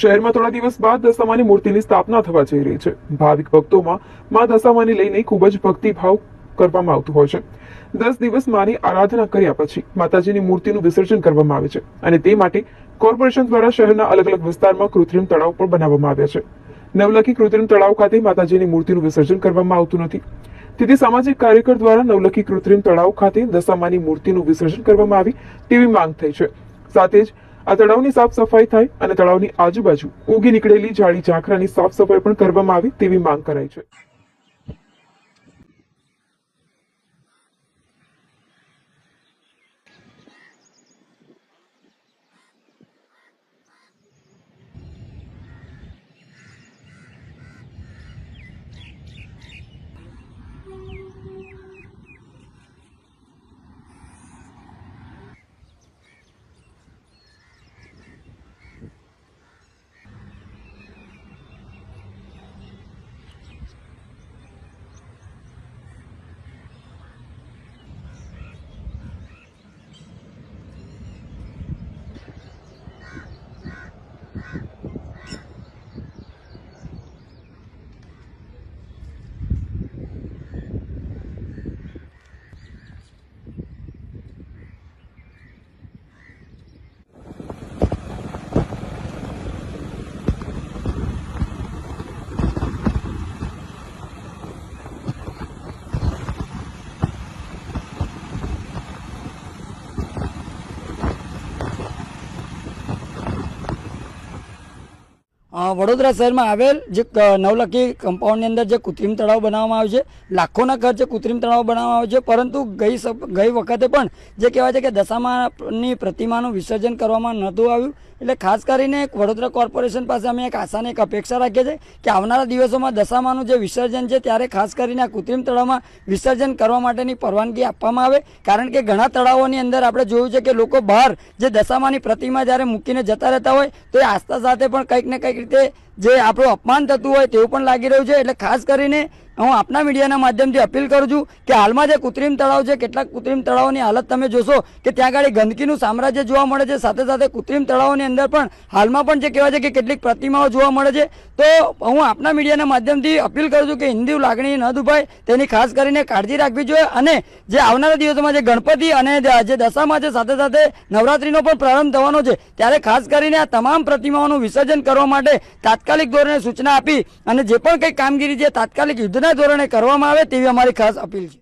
શહેરમાં થોડા દિવસ બાદ દશામાની મૂર્તિની સ્થાપના થવા જઈ રહી છે. ભાવિક ભક્તોમાં મા દશામાને લઈને ખૂબ જ ભક્તિભાવ કરવામાં આવતું હોય છે. દસ દિવસ માની આરાધના કર્યા પછી માતાજીની મૂર્તિનું વિસર્જન કરવામાં આવે છે અને તે માટે કોર્પોરેશન દ્વારા શહેરના અલગ અલગ વિસ્તારમાં કૃત્રિમ તળાવ પણ બનાવવામાં આવ્યા છે. નવલખી કૃત્રિમ તળાવ ખાતે માતાજીની મૂર્તિનું વિસર્જન કરવામાં આવતું નથી. તેથી સામાજિક કાર્યકર દ્વારા નવલખી કૃત્રિમ તળાવ ખાતે દશામાની મૂર્તિનું વિસર્જન કરવામાં આવી તેવી માંગ થઈ છે. સાથે જ આ તળાવની સાફ સફાઈ થાય અને તળાવની આજુબાજુ ઉગી નીકળેલી જાળી ઝાંખરાની સાફ સફાઈ પણ કરવામાં આવે તેવી માંગ કરાઈ છે. વડોદરા શહેરમાં આવેલ જે નવલખી કમ્પાઉન્ડની અંદર જે કૃત્રિમ તળાવ બનાવવામાં આવ્યું છે, લાખોના ખર્ચે કૃત્રિમ તળાવ બનાવવામાં આવ્યું છે, પરંતુ ગઈ ગઈ વખતે પણ જે કહેવાય છે કે દશામાની પ્રતિમાનું વિસર્જન કરવામાં નહોતું આવ્યું. એટલે ખાસ કરીને એક વડોદરા કોર્પોરેશન પાસે અમે એક આશાને એક અપેક્ષા રાખીએ છીએ કે આવનારા દિવસોમાં દશામાનું જે વિસર્જન છે, ત્યારે ખાસ કરીને આ કૃત્રિમ તળાવમાં વિસર્જન કરવા માટેની પરવાનગી આપવામાં આવે. કારણ કે ઘણા તળાવોની અંદર આપણે જોયું છે કે લોકો બહાર જે દશામાની પ્રતિમા જ્યારે મૂકીને જતા રહેતા હોય, તો એ આસ્થા સાથે પણ કંઈક ને કંઈક て જે આપણું અપમાન થતું હોય તેવું પણ લાગી રહ્યું છે. એટલે ખાસ કરીને હું આપના મીડિયાના માધ્યમથી અપીલ કરું છું કે હાલમાં જે કૃત્રિમ તળાવ છે, કેટલાક કૃત્રિમ તળાવોની હાલત તમે જોશો કે ત્યાં આગળ ગંદકીનું સામ્રાજ્ય જોવા મળે છે. સાથે સાથે કૃત્રિમ તળાવોની અંદર પણ હાલમાં પણ જે કહેવાય છે કે કેટલીક પ્રતિમાઓ જોવા મળે છે. તો હું આપના મીડિયાના માધ્યમથી અપીલ કરું છું કે હિન્દુ લાગણી ન દુભાય. તેની ખાસ કરીને કાળજી રાખવી જોઈએ અને જે આવનારા દિવસોમાં જે ગણપતિ અને જે દશામાં છે, સાથે સાથે નવરાત્રીનો પણ પ્રારંભ થવાનો છે, ત્યારે ખાસ કરીને આ તમામ પ્રતિમાઓનું વિસર્જન કરવા માટે તાત્કાલિક ધોરણે સૂચના આપી અને જે પણ કંઈ કામગીરી જે તાત્કાલિક યુદ્ધના ધોરણે કરવામાં આવે તેવી અમારી ખાસ અપીલ છે.